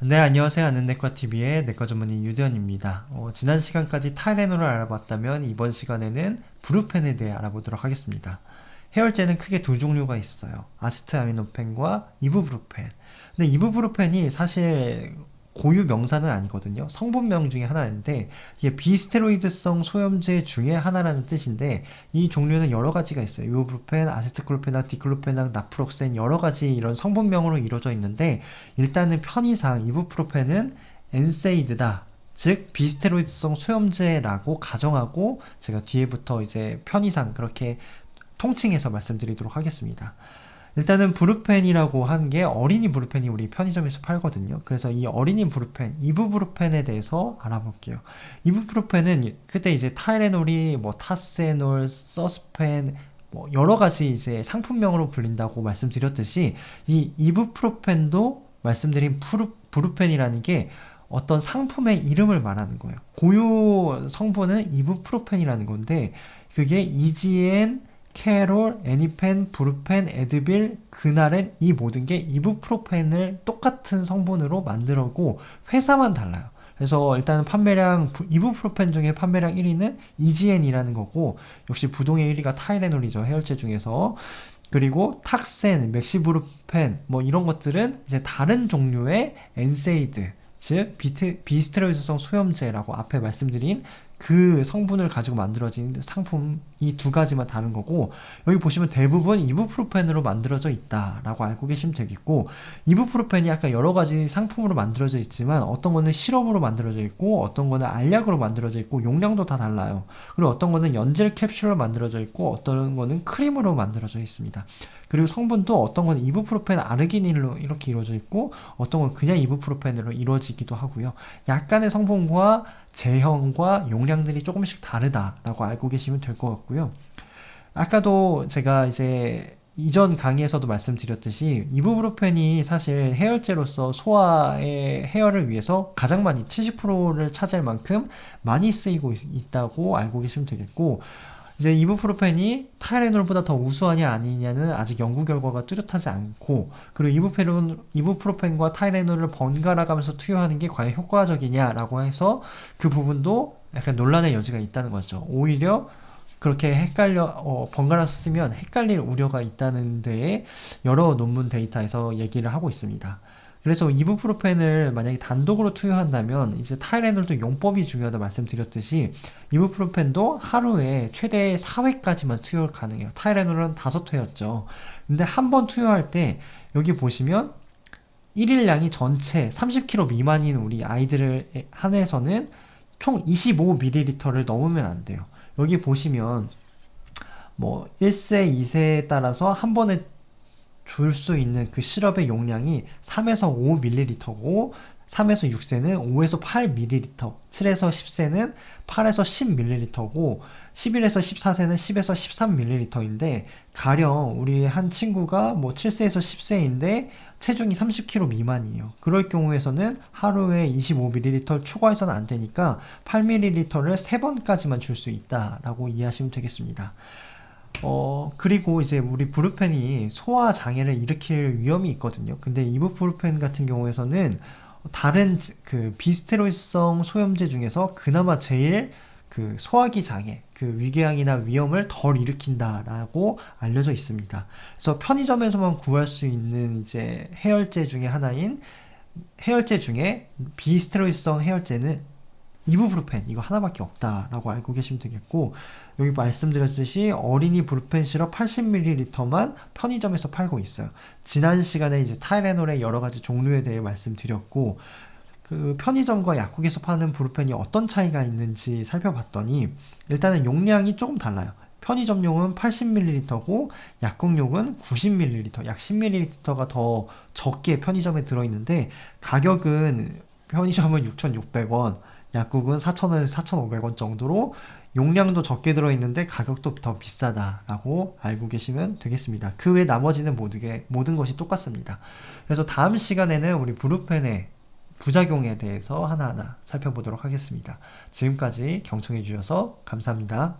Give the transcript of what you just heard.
네, 안녕하세요. 아는 내과TV의 내과 전문의 유대현입니다. 어, 지난 시간까지 타이레놀을 알아봤다면 이번 시간에는 브루펜에 대해 알아보도록 하겠습니다. 해열제는 크게 두 종류가 있어요. 아시트아미노펜과 이부브루펜. 근데 이부브루펜이 사실 고유 명사는 아니거든요. 성분명 중에 하나인데 이게 비스테로이드성 소염제 중에 하나라는 뜻인데 이 종류는 여러 가지가 있어요. 이부브루펜, 아세트클로펜악, 디클로펜악, 나프록센 여러 가지 이런 성분명으로 이루어져 있는데 일단은 편의상 이부프로펜은 엔세이드다. 즉 비스테로이드성 소염제라고 가정하고 제가 뒤에부터 이제 편의상 그렇게 통칭해서 말씀드리도록 하겠습니다. 일단은 브루펜이라고 한 게 어린이 브루펜이 우리 편의점에서 팔거든요. 그래서 이 어린이 브루펜, 이브 브루펜에 대해서 알아볼게요. 이브 브루펜은 그때 이제 타이레놀이 뭐 타세놀, 서스펜 뭐 여러 가지 이제 상품명으로 불린다고 말씀드렸듯이 이 이브프로펜도 말씀드린 프루, 브루펜이라는 게 어떤 상품의 이름을 말하는 거예요. 고유 성분은 이브프로펜이라는 건데 그게 이지엔 캐롤, 애니펜, 브루펜, 에드빌, 그날엔 이 모든 게 이부프로펜을 똑같은 성분으로 만들었고 회사만 달라요. 그래서 일단은 판매량 이부프로펜 중에 판매량 1위는 이지엔이라는 거고 역시 부동의 1위가 타이레놀이죠. 해열제 중에서 그리고 탁센, 맥시브루펜 뭐 이런 것들은 이제 다른 종류의 엔세이드 즉 비트, 비스테로이드성 소염제라고 앞에 말씀드린 그 성분을 가지고 만들어진 상품 이 두 가지만 다른 거고 여기 보시면 대부분 이부프로펜으로 만들어져 있다라고 알고 계시면 되겠고 이부프로펜이 약간 여러 가지 상품으로 만들어져 있지만 어떤 거는 시럽으로 만들어져 있고 어떤 거는 알약으로 만들어져 있고 용량도 다 달라요. 그리고 어떤 거는 연질 캡슐로 만들어져 있고 어떤 거는 크림으로 만들어져 있습니다. 그리고 성분도 어떤 건 이부프로펜 아르기닌으로 이렇게 이루어져 있고 어떤 건 그냥 이부프로펜으로 이루어지기도 하고요. 약간의 성분과 제형과 용량들이 조금씩 다르다라고 알고 계시면 될 것 같고 요. 아까도 제가 이제 이전 강의에서도 말씀드렸듯이 이부브루펜이 사실 해열제로서 소화의 해열을 위해서 가장 많이 70%를 차지할 만큼 많이 쓰이고 있다고 알고 계시면 되겠고 이제 이부프로펜이 타이레놀보다 더 우수하냐 아니냐는 아직 연구 결과가 뚜렷하지 않고 그리고 이부페론, 이부프로펜과 타이레놀을 번갈아 가면서 투여하는 게 과연 효과적이냐라고 해서 그 부분도 약간 논란의 여지가 있다는 거죠. 오히려 그렇게 헷갈려 어, 번갈아 쓰면 헷갈릴 우려가 있다는 데에 여러 논문 데이터에서 얘기를 하고 있습니다. 그래서 이부프로펜을 만약에 단독으로 투여한다면 이제 타이레놀도 용법이 중요하다 말씀드렸듯이 이부프로펜도 하루에 최대 4회까지만 투여 가능해요. 타이레놀은 5회였죠. 근데 한 번 투여할 때 여기 보시면 1일량이 전체 30kg 미만인 우리 아이들을 한해서는 총 25ml를 넘으면 안 돼요. 여기 보시면 뭐 1세, 2세에 따라서 한 번에 줄수 있는 그 시럽의 용량이 3에서 5ml고 3에서 6세는 5에서 8ml, 7에서 10세는 8에서 10ml고 11에서 14세는 10에서 13ml인데 가령 우리 한 친구가 뭐 7세에서 10세인데 체중이 30kg 미만이에요. 그럴 경우에서는 하루에 25ml 추가해서는 안 되니까 8ml를 3번까지만 줄 수 있다라고 이해하시면 되겠습니다. 어, 그리고 이제 우리 브루펜이 소화 장애를 일으킬 위험이 있거든요. 근데 이부브루펜 같은 경우에서는 다른 그 비스테로이드성 소염제 중에서 그나마 제일 그 소화기 장애, 그 위궤양이나 위염을 덜 일으킨다라고 알려져 있습니다. 그래서 편의점에서만 구할 수 있는 이제 해열제 중에 하나인 해열제 중에 비스테로이드성 해열제는 이부브루펜 이거 하나밖에 없다라고 알고 계시면 되겠고 여기 말씀드렸듯이 어린이 브루펜 시럽 80ml만 편의점에서 팔고 있어요. 지난 시간에 이제 타이레놀의 여러 가지 종류에 대해 말씀드렸고 그 편의점과 약국에서 파는 브루펜이 어떤 차이가 있는지 살펴봤더니 일단은 용량이 조금 달라요. 편의점용은 80ml고 약국용은 90ml, 약 10ml가 더 적게 편의점에 들어있는데 가격은 편의점은 6,600원, 약국은 4,000원에서 4,500원 정도로 용량도 적게 들어있는데 가격도 더 비싸다라고 알고 계시면 되겠습니다. 그 외 나머지는 모든, 게, 모든 것이 똑같습니다. 그래서 다음 시간에는 우리 브루펜의 부작용에 대해서 하나하나 살펴보도록 하겠습니다. 지금까지 경청해 주셔서 감사합니다.